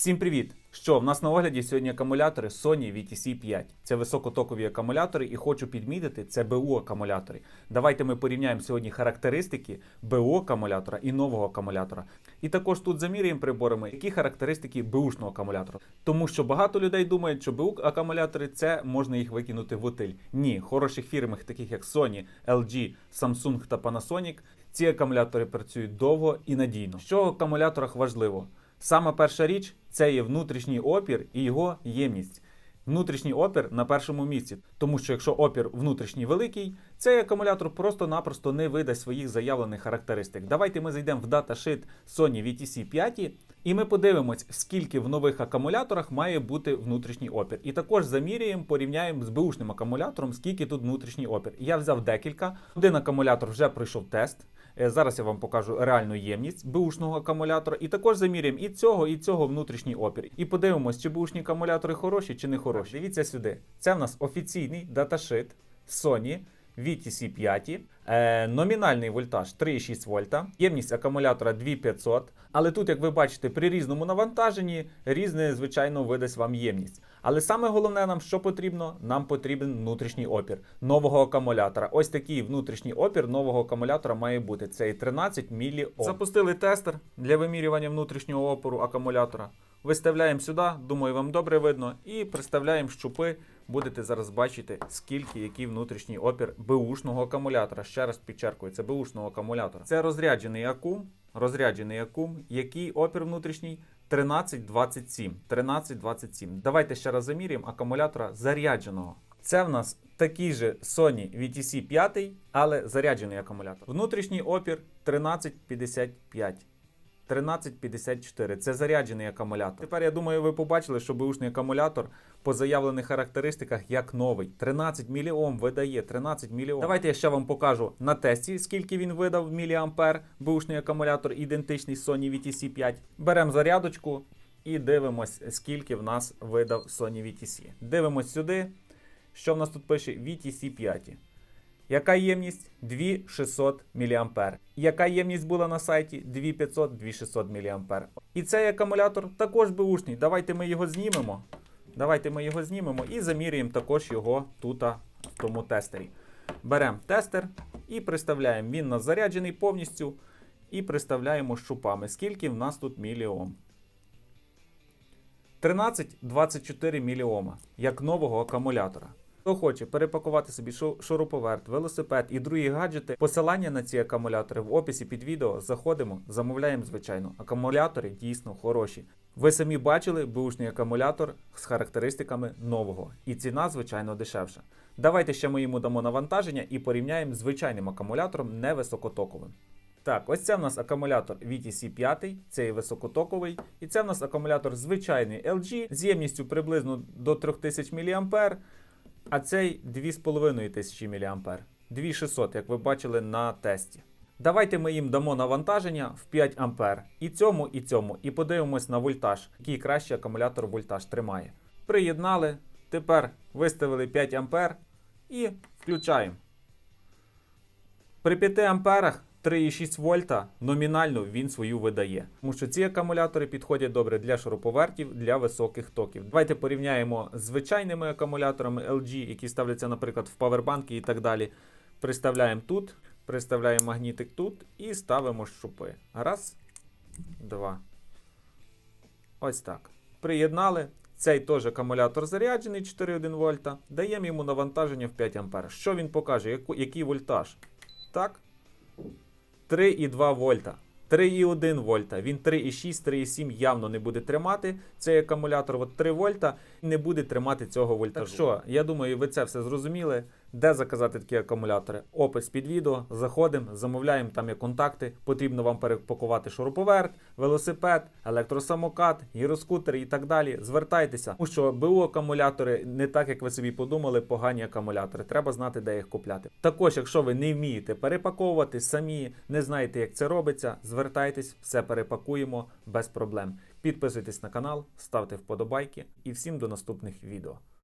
Всім привіт! Що в нас на огляді сьогодні акумулятори Sony VTC 5. Це високотокові акумулятори, і хочу підмітити, це БУ акумулятори. Давайте ми порівняємо сьогодні характеристики БУ акумулятора і нового акумулятора. І також тут заміряємо приборами, які характеристики БУшного акумулятора. Тому що багато людей думають, що БУ акумулятори це можна їх викинути в утиль. Ні, хороших фірмах, таких як Sony, LG, Samsung та Panasonic, ці акумулятори працюють довго і надійно. Що в акумуляторах важливо? Саме перша річ це є внутрішній опір і його ємність. Внутрішній опір на першому місці, тому що якщо опір внутрішній великий, цей акумулятор просто-напросто не видасть своїх заявлених характеристик. Давайте ми зайдемо в даташит Sony VTC 5 і ми подивимось, скільки в нових акумуляторах має бути внутрішній опір. І також заміряємо, порівняємо з бушним акумулятором, скільки тут внутрішній опір. Я взяв декілька. Один акумулятор вже пройшов тест. Е, Зараз я вам покажу реальну ємність бушного акумулятора. І також заміряємо і цього, і цього внутрішній опір. І подивимось, чи бушні акумулятори хороші, чи не хороші. Дивіться сюди. Це в нас офіційний даташит Sony VTC 5. Е, номінальний вольтаж 3,6 вольта. Ємність акумулятора 2500. Але тут, як ви бачите, при різному навантаженні різне, звичайно, видасть вам ємність. Але саме головне нам, що потрібно, нам потрібен внутрішній опір нового акумулятора. Ось такий внутрішній опір нового акумулятора має бути. Це і 13 міліом. Запустили тестер для вимірювання внутрішнього опору акумулятора. Виставляємо сюди, думаю, вам добре видно, і приставляємо щупи. Будете зараз бачити, скільки який внутрішній опір бушного акумулятора. Ще раз підчеркую, це бушного акумулятора. Це розряджений акум, розряджений акум, який опір внутрішній 1327. 1327. Давайте ще раз заміряємо акумулятора зарядженого. Це в нас такий же Sony VTC 5, але заряджений акумулятор. Внутрішній опір 1355. 1354. Це заряджений акумулятор. Тепер я думаю, ви побачили, що бушний акумулятор по заявлених характеристиках як новий. 13 міліом видає. 13 міліом. Давайте я ще вам покажу на тесті, скільки він видав міліампер. Бушний акумулятор ідентичний Sony VTC 5. Беремо зарядочку і дивимось, скільки в нас видав Sony VTC. Дивимось сюди. Що в нас тут пише VTC 5. Яка ємність? 2600 мА. Яка ємність була на сайті? 2500 2600 мА. І цей акумулятор також бушний. Давайте ми його знімемо. Давайте ми його знімемо і заміряємо також його тут в тому тестері. Беремо тестер і приставляємо. Він у нас заряджений повністю. І приставляємо щупами. Скільки в нас тут міліом? 13-24 міліома, як нового акумулятора. Хто хоче перепакувати собі шуруповерт, велосипед і другі гаджети, посилання на ці акумулятори в описі під відео. Заходимо, замовляємо, звичайно. Акумулятори дійсно хороші. Ви самі бачили бушний акумулятор з характеристиками нового, і ціна, звичайно, дешевша. Давайте ще ми йому дамо навантаження і порівняємо з звичайним акумулятором невисокотоковим. Так, ось це в нас акумулятор VTC 5, це є високотоковий. І це в нас акумулятор звичайний LG з ємністю приблизно до 3000 мА, а цей 2500 мА. 2600, як ви бачили на тесті. Давайте ми їм дамо навантаження в 5 А. І цьому, і цьому. І подивимось на вольтаж, який кращий акумулятор вольтаж тримає. Приєднали, тепер виставили 5 А і включаємо. При 5 амперах 3,6 вольта номінально він свою видає. Тому що ці акумулятори підходять добре для шуруповертів, для високих токів. Давайте порівняємо з звичайними акумуляторами LG, які ставляться, наприклад, в павербанки і так далі. Приставляємо тут, приставляємо магнітик тут і ставимо щупи. Раз, два. Ось так. Приєднали. Цей теж акумулятор заряджений 4,1 вольта. Даємо йому навантаження в 5 А. Що він покаже? Який вольтаж? Так. 3,2 вольта. 3,1 вольта. Він 3,6, 3,7 явно не буде тримати. Цей акумулятор от 3 вольта не буде тримати цього вольтажу. Так що, я думаю, ви це все зрозуміли. Де заказати такі акумулятори? Опис під відео. Заходимо, замовляємо, там є контакти. Потрібно вам перепакувати шуруповерт, велосипед, електросамокат, гіроскутер і так далі. Звертайтеся, тому що БУ акумулятори не так, як ви собі подумали, погані акумулятори. Треба знати, де їх купляти. Також, якщо ви не вмієте перепаковувати самі, не знаєте, як це робиться, звертайтесь, все перепакуємо без проблем. Підписуйтесь на канал, ставте вподобайки і всім до наступних відео.